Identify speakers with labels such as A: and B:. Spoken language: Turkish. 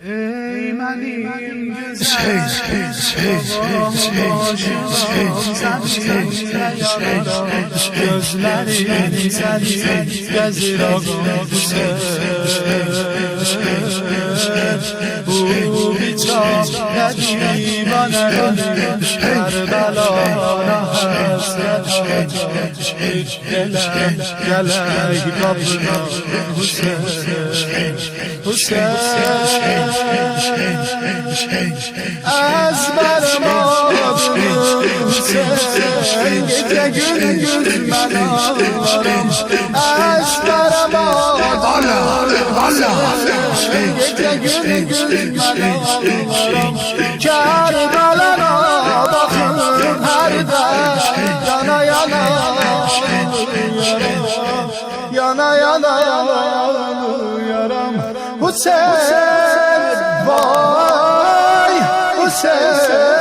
A: Ey benim güzel
B: Şey, şey, şey, şey, şey,
A: hasret Gele gele kapına Hüseyin Hüseyin Ezberim adını Hüseyin Gece gündüz ben ağlarım Ezberim adını Hüseyin Gece gündüz ben ağlarım Kerbela'na bakın her de Yana yana yaram. Hüseyin Vay Hüseyin